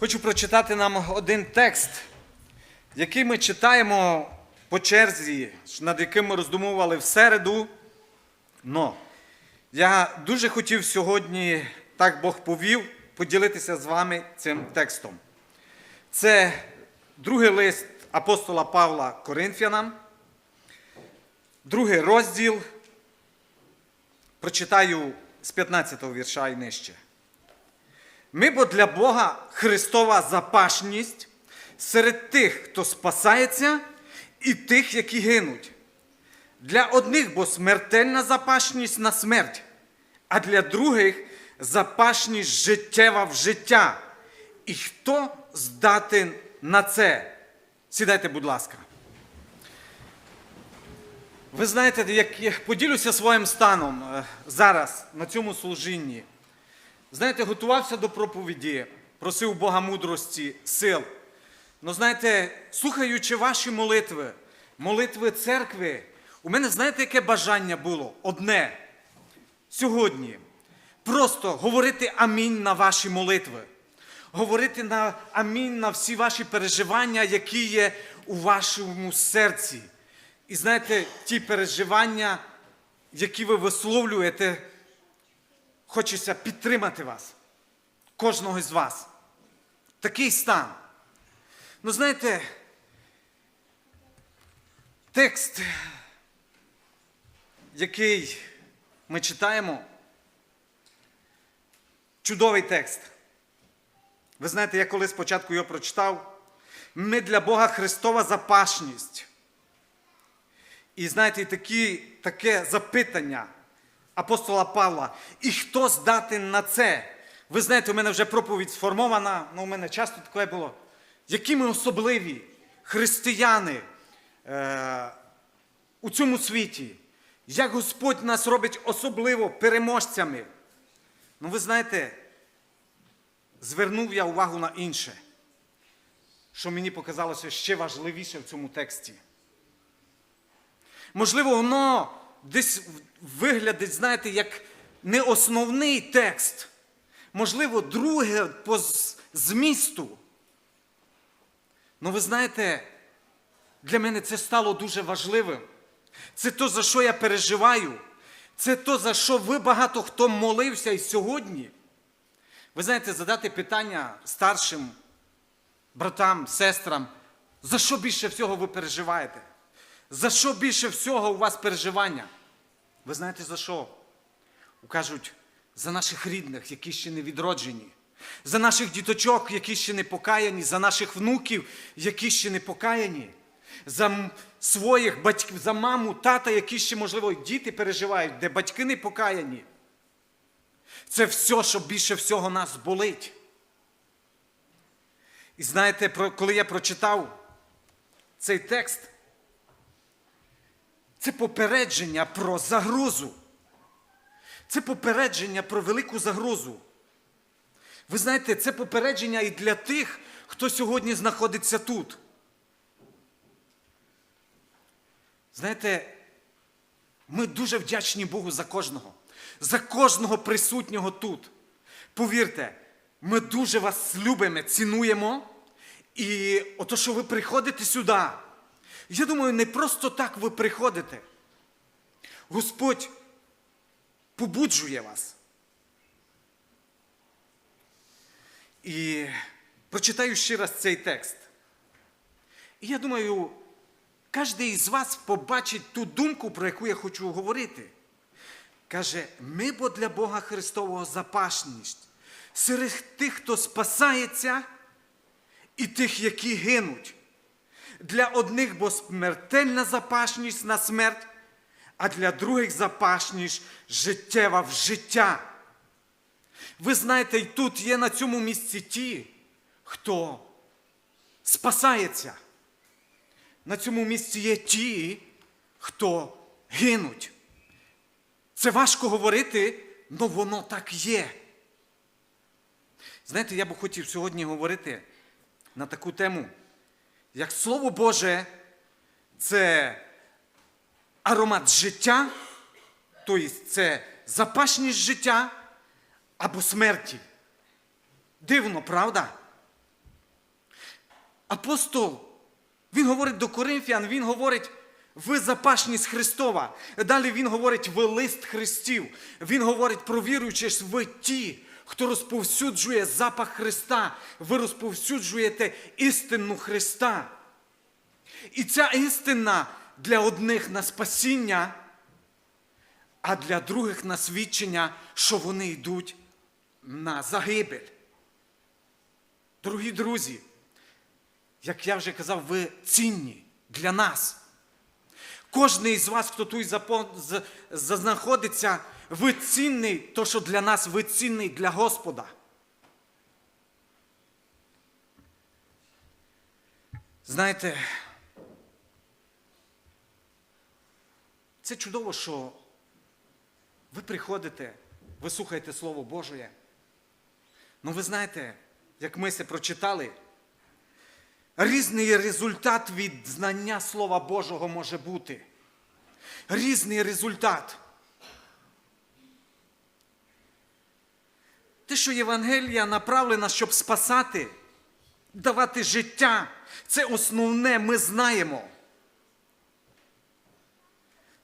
Хочу прочитати нам один текст, який ми читаємо по черзі, над яким ми роздумували в середу. Но я дуже хотів сьогодні, так Бог повів, поділитися з вами цим текстом. Це другий лист апостола Павла Коринфянам, другий розділ. Прочитаю з 15 го вірша і нижче. Ми бо для Бога Христова запашність серед тих, хто спасається, і тих, які гинуть. Для одних бо смертельна запашність на смерть, а для других запашність життєва в життя. І хто здатен на це? Сідайте, будь ласка. Ви знаєте, як я поділюся своїм станом е, зараз на цьому служінні. Знаєте, готувався до проповіді, просив Бога мудрості, сил. Ну, знаєте, слухаючи ваші молитви, молитви церкви, у мене, знаєте, яке бажання було? Одне. Сьогодні. Просто говорити амінь на ваші молитви. Говорити на амінь на всі ваші переживання, які є у вашому серці. І знаєте, ті переживання, які ви висловлюєте, хочеться підтримати вас, кожного з вас. Такий стан. Ну, знаєте, текст, який ми читаємо, чудовий текст. Ви знаєте, я коли спочатку його прочитав, ми для Бога Христова запашність. І знаєте, такі, таке запитання апостола Павла. І хто здатен на це? Ви знаєте, у мене вже проповідь сформована, ну у мене часто таке було. Які ми особливі християни е, у цьому світі? Як Господь нас робить особливо переможцями? Ну, ви знаєте, звернув я увагу на інше, що мені показалося ще важливіше в цьому тексті. Можливо, воно десь виглядить, знаєте, як не основний текст. Можливо, друге по змісту. Ну, ви знаєте, для мене це стало дуже важливим. Це то, за що я переживаю. Це то, за що ви багато хто молився і сьогодні. Ви знаєте, задати питання старшим братам, сестрам, за що більше всього ви переживаєте? За що більше всього у вас переживання? Ви знаєте за що? Кажуть, за наших рідних, які ще не відроджені, за наших діточок, які ще не покаяні, за наших внуків, які ще не покаяні, за своїх батьків, за маму, тата, які ще, можливо, діти переживають, де батьки не покаяні. Це все, що більше всього нас болить. І знаєте, коли я прочитав цей текст, це попередження про загрозу. Це попередження про велику загрозу. Ви знаєте, це попередження і для тих, хто сьогодні знаходиться тут. Знаєте, ми дуже вдячні Богу за кожного, за кожного присутнього тут. Повірте, ми дуже вас любимо, цінуємо. І ото, що ви приходите сюди, я думаю, не просто так ви приходите. Господь побуджує вас. І прочитаю ще раз цей текст. І я думаю, кожен із вас побачить ту думку, про яку я хочу говорити. Каже, ми бо для Бога Христового запашність серед тих, хто спасається, і тих, які гинуть. Для одних бо смертельна запашність на смерть, а для других запашність життєва в життя. Ви знаєте, і тут є на цьому місці ті, хто спасається. На цьому місці є ті, хто гинуть. Це важко говорити, але воно так є. Знаєте, я би хотів сьогодні говорити на таку тему, як Слово Боже, це аромат життя, тобто це запашність життя або смерті. Дивно, правда? апостол, він говорить до Коринфян, він говорить, ви запашність Христова. Далі він говорить, ви лист Христів. Він говорить про віруючих, ви ті, хто розповсюджує запах Христа. Ви розповсюджуєте істину Христа. І ця істина для одних на спасіння, а для других на свідчення, що вони йдуть на загибель. Дорогі друзі, як я вже казав, ви цінні для нас. Кожний із вас, хто тут знаходиться, ви цінний, то, що для нас ви цінний для Господа. Знаєте, це чудово, що ви приходите, ви слухаєте Слово Божє. Ну ви знаєте, як ми це прочитали, різний результат від знання Слова Божого може бути. Різний результат. Те, що Євангелія направлена, щоб спасати, давати життя, це основне ми знаємо.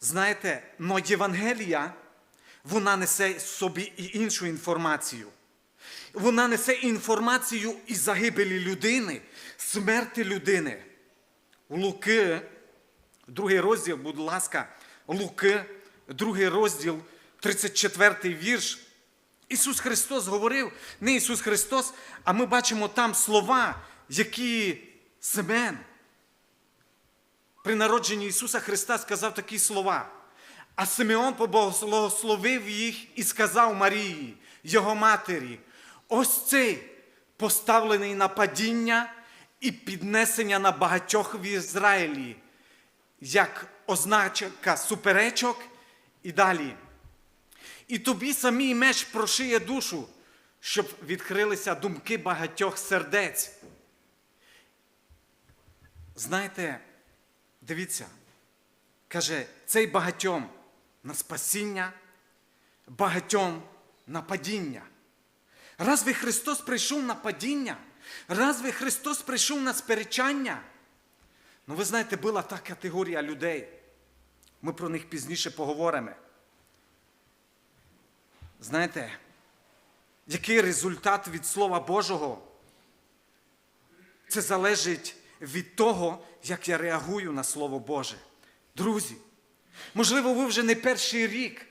Знаєте, но Євангелія, вона несе собі і іншу інформацію. Вона несе інформацію і загибелі людини, смерти людини. Луки, другий розділ, будь ласка, Луки, другий розділ, 34 вірш. Ісус Христос говорив, не Ісус Христос, а ми бачимо там слова, які Семен при народженні Ісуса Христа сказав такі слова. А Симеон поблагословив їх і сказав Марії, його матері, ось цей поставлений на падіння і піднесення на багатьох в Ізраїлі, як означка суперечок і далі. І тобі самій меч прошиє душу, щоб відкрилися думки багатьох сердець. Знаєте, дивіться, каже, цей багатьом на спасіння, багатьом на падіння. Разве Христос прийшов на падіння? Разве Христос прийшов на сперечання? Ну, ви знаєте, була та категорія людей. Ми про них пізніше поговоримо. Знаєте, який результат від Слова Божого? Це залежить від того, як я реагую на Слово Боже. Друзі, можливо, ви вже не перший рік.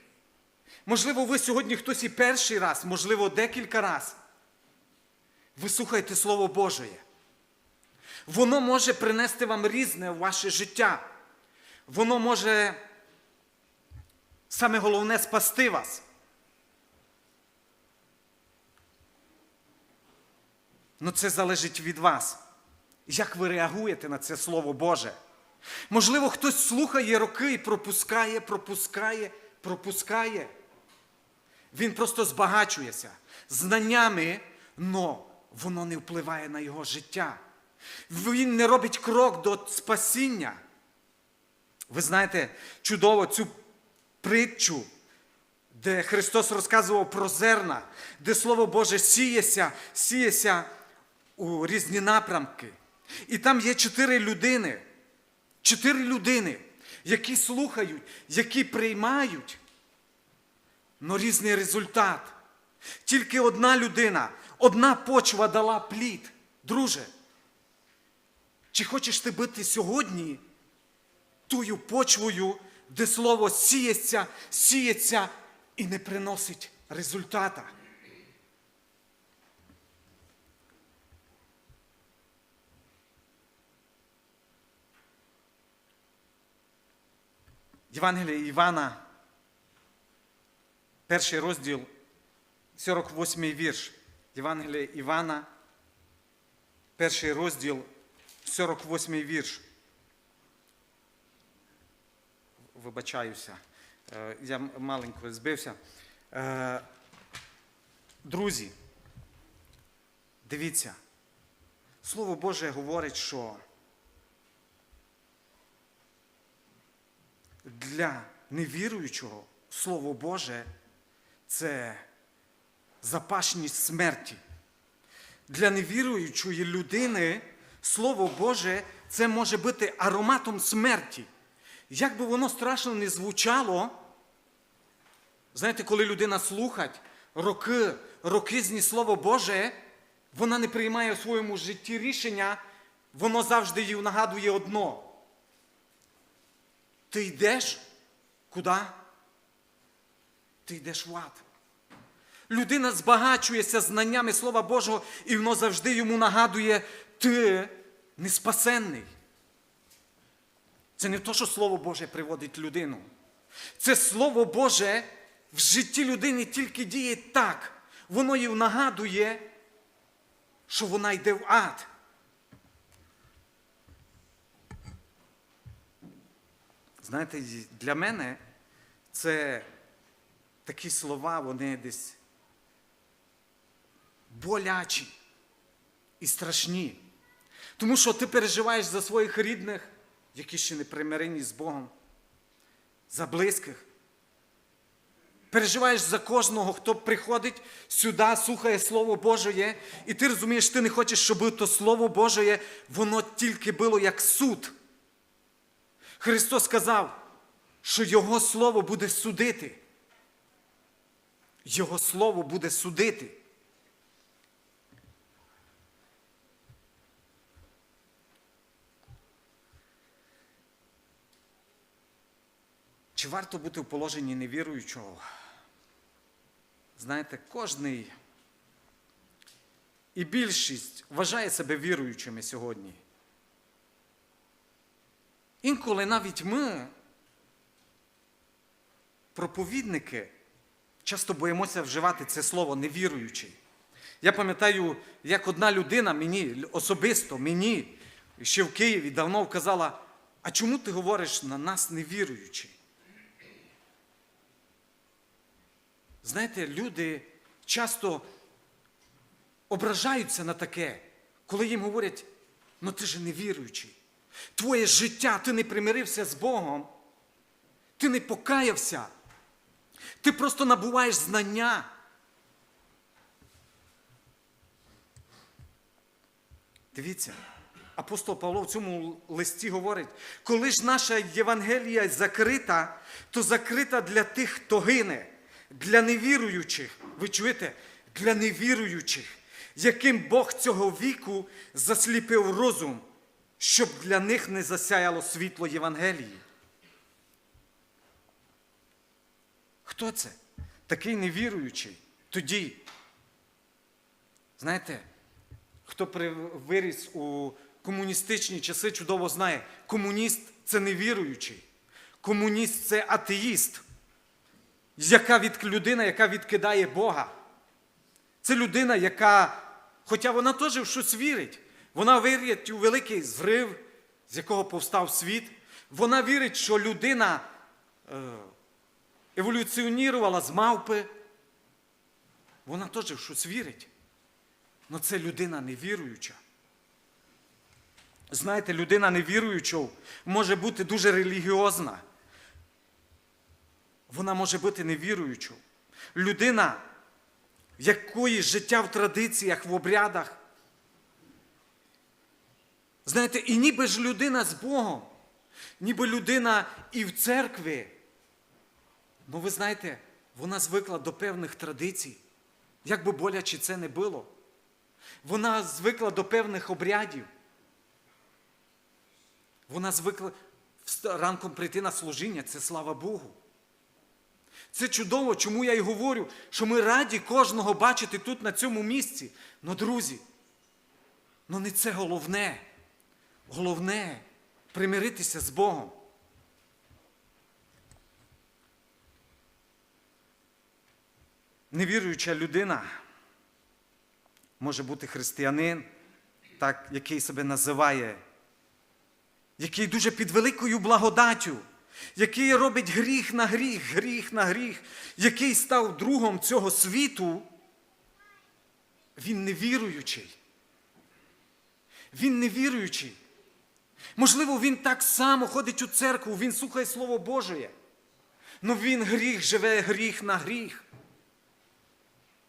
Можливо, ви сьогодні хтось і перший раз, можливо, декілька раз. Ви слухаєте Слово Боже. Воно може принести вам різне в ваше життя. Воно може, саме головне, спасти вас. Ну це залежить від вас. Як ви реагуєте на це Слово Боже? Можливо, хтось слухає роки і пропускає, пропускає, пропускає. Він просто збагачується знаннями, но воно не впливає на його життя. Він не робить крок до спасіння. Ви знаєте чудово цю притчу, де Христос розказував про зерна, де Слово Боже сіється, сіється у різні напрямки. І там є чотири людини, чотири людини, які слухають, які приймають, але різний результат. Тільки одна людина, одна почва дала плід. Друже, чи хочеш ти бути сьогодні тою почвою, де слово сіється, сіється і не приносить результата? Євангелія Івана, перший розділ, 48 вірш. Євангелія Івана, перший розділ, 48 вірш. Вибачаюся, е, я маленько збився. Е, Друзі, дивіться, Слово Боже говорить, що для невіруючого Слово Боже це запашність смерті. Для невіруючої людини Слово Боже це може бути ароматом смерті. Як би воно страшно не звучало, знаєте, коли людина слухать роки, рокизні Слово Боже, вона не приймає в своєму житті рішення, воно завжди їй нагадує одно. Ти йдеш куди? Ти йдеш в ад. Людина збагачується знаннями Слова Божого, і воно завжди йому нагадує, ти не спасенний. Це не то, що Слово Боже приводить людину. Це Слово Боже в житті людини тільки діє так. Воно їй нагадує, що вона йде в ад. Знаєте, для мене це такі слова, вони десь болячі і страшні. Тому що ти переживаєш за своїх рідних, які ще не примирені з Богом, за близьких. Переживаєш за кожного, хто приходить сюди, слухає Слово Божє, і ти розумієш, ти не хочеш, щоб то Слово Божє, воно тільки було як суд. Христос сказав, що Його Слово буде судити. Його Слово буде судити. Чи варто бути в положенні невіруючого? Знаєте, кожний і більшість вважає себе віруючими сьогодні. Інколи навіть ми, проповідники, часто боїмося вживати це слово невіруючий. Я пам'ятаю, як одна людина мені особисто мені ще в Києві давно вказала, а чому ти говориш на нас невіруючий? Знаєте, люди часто ображаються на таке, коли їм говорять, ну ти ж не віруючий. Твоє життя, ти не примирився з Богом, ти не покаявся, ти просто набуваєш знання. Дивіться, апостол Павло в цьому листі говорить, коли ж наша Євангелія закрита, то закрита для тих, хто гине, для невіруючих. Ви чуєте? Для невіруючих, яким Бог цього віку засліпив розум, щоб для них не засяяло світло Євангелії. Хто це? Такий невіруючий. Тоді. Знаєте, хто виріс у комуністичні часи, чудово знає, комуніст це невіруючий. Комуніст це атеїст, яка від, людина, яка відкидає Бога. Це людина, яка, хоча вона теж в щось вірить, вона вірить у великий зрив, з якого повстав світ. Вона вірить, що людина е, еволюціонірувала з мавпи. Вона теж в щось вірить. Але це людина невіруюча. Знаєте, людина невіруюча може бути дуже релігіозна. Вона може бути невіруючою. Людина, в якої життя в традиціях, в обрядах. Знаєте, і ніби ж людина з Богом, ніби людина і в церкві. Ну, ви знаєте, вона звикла до певних традицій. Як би боляче це не було. Вона звикла до певних обрядів. Вона звикла ранком прийти на служіння, це слава Богу. Це чудово, чому я й говорю, що ми раді кожного бачити тут, на цьому місці. Ну, друзі, ну не це головне. Головне примиритися з Богом. Невіруюча людина може бути християнин, так, який себе називає, який дуже під великою благодаттю, який робить гріх на гріх, гріх на гріх, який став другом цього світу, він невіруючий. Він невіруючий. Можливо, він так само ходить у церкву, він слухає Слово Боже. але він гріх живе гріх на гріх.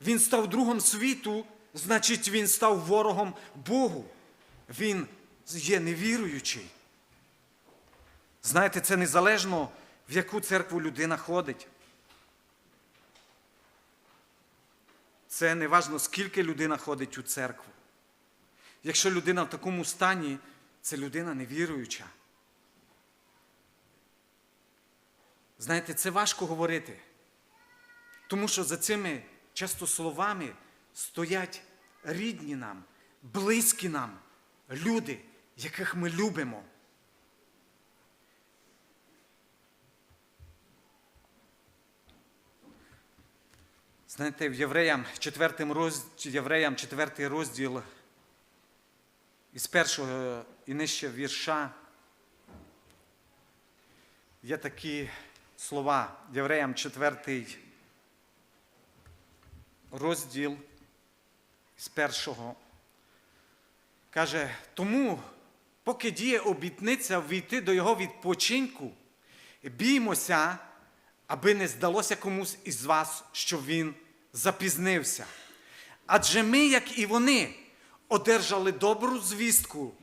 Він став другом світу, значить, він став ворогом Богу. Він є невіруючий. Знаєте, це незалежно, в яку церкву людина ходить. Це не важно, скільки людина ходить у церкву. Якщо людина в такому стані, це людина невіруюча. Знаєте, це важко говорити. Тому що за цими часто словами стоять рідні нам, близькі нам люди, яких ми любимо. Знаєте, в Євреям 4 розділ, Євреям 4 розділ із першого і нижче вірша є такі слова. Євреям 4 розділ з першого. Каже, тому, поки діє обітниця війти до його відпочинку, біймося, аби не здалося комусь із вас, що він запізнився. Адже ми, як і вони, одержали добру звістку,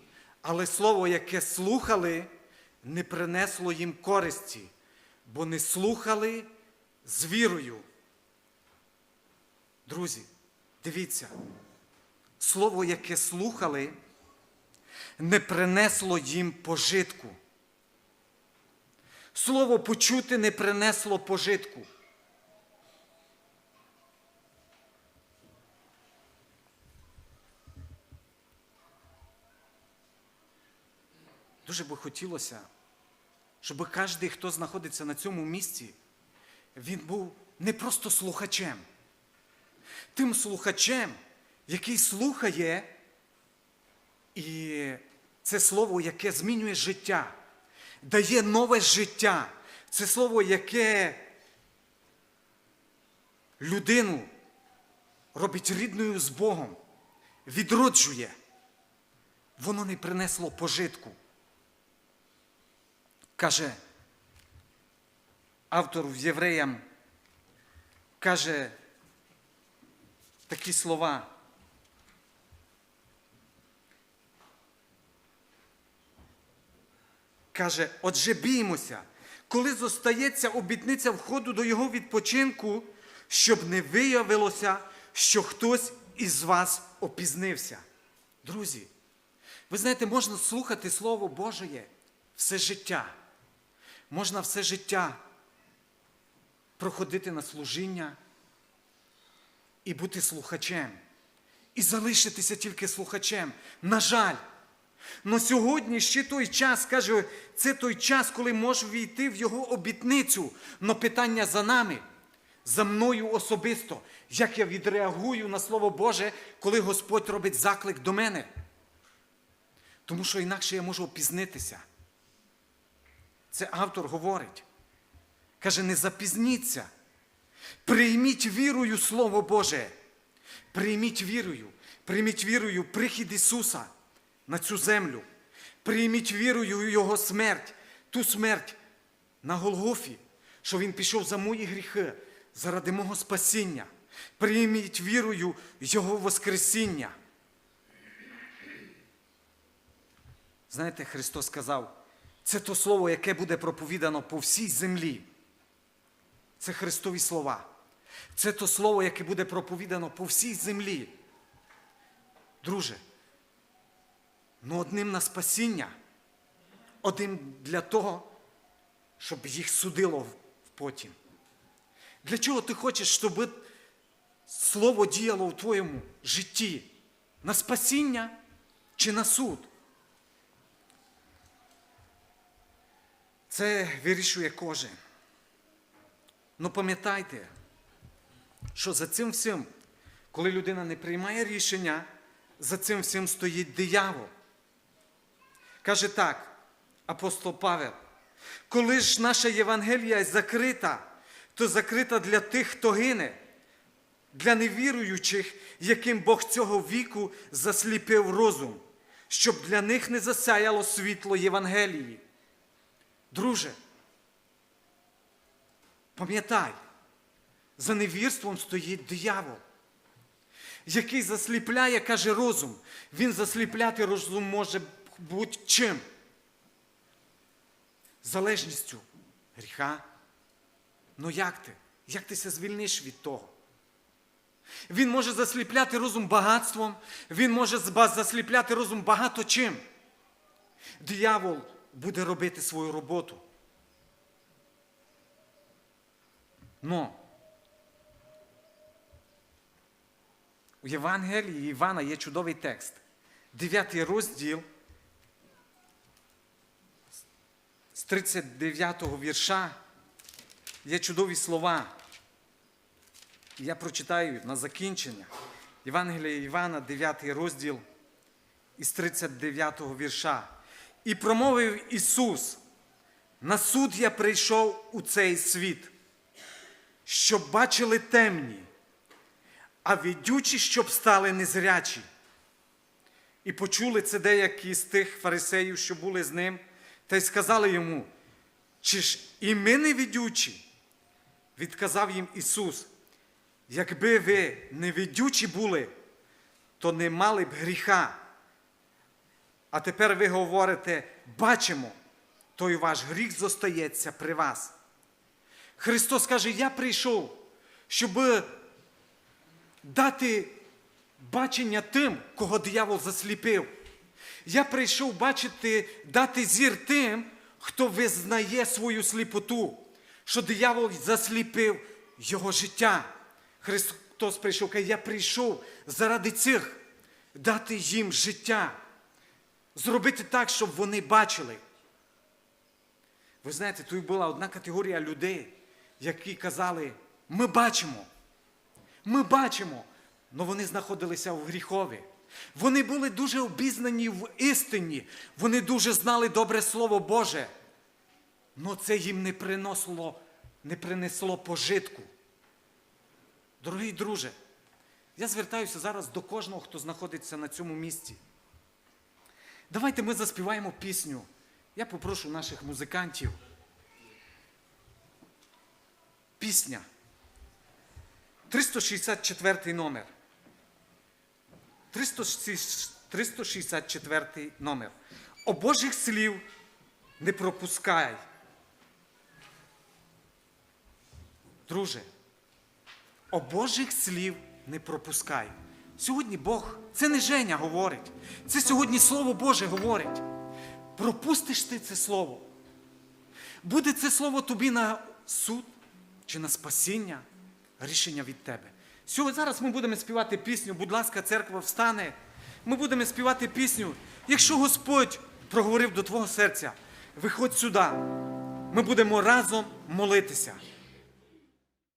але слово, яке слухали, не принесло їм користі, бо не слухали з вірою. Друзі, дивіться, слово, яке слухали, не принесло їм пожитку. Слово почути не принесло пожитку. Дуже би хотілося, щоб кожен, хто знаходиться на цьому місці, він був не просто слухачем, тим слухачем, який слухає, і це слово, яке змінює життя, дає нове життя. Це слово, яке людину робить рідною з Богом, відроджує. Воно не принесло пожитку. Каже автор в Євреям, каже такі слова. Каже, отже, біймося, коли зостається обітниця входу до його відпочинку, щоб не виявилося, що хтось із вас опізнився. Друзі, ви знаєте, можна слухати Слово Божеє все життя. Можна все життя проходити на служіння і бути слухачем. І залишитися тільки слухачем. На жаль. Но сьогодні ще той час, каже, це той час, коли можу війти в його обітницю. Но питання за нами, за мною особисто, як я відреагую на Слово Боже, коли Господь робить заклик до мене. Тому що інакше я можу опізнитися. Це автор говорить. Каже, не запізніться. Прийміть вірою Слово Боже. Прийміть вірою, прийміть вірою прихід Ісуса на цю землю. Прийміть вірою Його смерть, ту смерть на Голгофі, що Він пішов за мої гріхи, заради мого спасіння. Прийміть вірою Його Воскресіння. Знаєте, Христос сказав, це то слово, яке буде проповідано по всій землі. Це Христові слова. Це то слово, яке буде проповідано по всій землі. Друже, ну одним на спасіння, одним для того, щоб їх судило в потім. Для чого ти хочеш, щоб слово діяло в твоєму житті? На спасіння чи на суд? Це вирішує кожен. Ну пам'ятайте, що за цим всім, коли людина не приймає рішення, за цим всім стоїть диявол. Каже так, апостол Павел, коли ж наша Євангелія закрита, то закрита для тих, хто гине, для невіруючих, яким Бог цього віку засліпив розум, щоб для них не засяяло світло Євангелії. Друже, пам'ятай, за невірством стоїть диявол, який засліпляє, каже розум. Він засліпляти розум може будь чим? Залежністю гріха. Ну як ти? Як ти се звільниш від того? Він може засліпляти розум багатством, він може засліпляти розум багато чим. Диявол буде робити свою роботу. Но у Євангелії Івана є чудовий текст. Дев'ятий розділ з 39-го вірша є чудові слова. Я прочитаю на закінчення. Євангелія Івана, 9 розділ із 39 го вірша. І промовив Ісус: на суд я прийшов у цей світ, щоб бачили темні, а відючі, щоб стали незрячі. І почули це деякі з тих фарисеїв, що були з ним, та й сказали йому, чи ж і ми не відючі? Відказав їм Ісус, якби ви не відючі були, то не мали б гріха. А тепер ви говорите, бачимо, той ваш гріх зостається при вас. Христос каже, я прийшов, щоб дати бачення тим, кого диявол засліпив. Я прийшов бачити, дати зір тим, хто визнає свою сліпоту, що диявол засліпив його життя. Христос прийшов, каже, я прийшов заради цих дати їм життя, зробити так, щоб вони бачили. Ви знаєте, тут була одна категорія людей, які казали, ми бачимо, ми бачимо, але вони знаходилися в гріхові. Вони були дуже обізнані в істині, вони дуже знали добре Слово Боже. але це їм не принесло, не принесло пожитку. Дорогий друже, я звертаюся зараз до кожного, хто знаходиться на цьому місці. Давайте ми заспіваємо пісню. Я попрошу наших музикантів. Пісня. 364 номер. 364 номер. О Божих слів не пропускай. Друже, о Божих слів не пропускай. Сьогодні Бог, це не Женя говорить. Це сьогодні Слово Боже говорить. Пропустиш ти це слово. Буде це слово тобі на суд чи на спасіння, рішення від тебе. Сьогодні зараз ми будемо співати пісню, будь ласка, церква встане. Ми будемо співати пісню. Якщо Господь проговорив до твого серця, виходь сюди. Ми будемо разом молитися.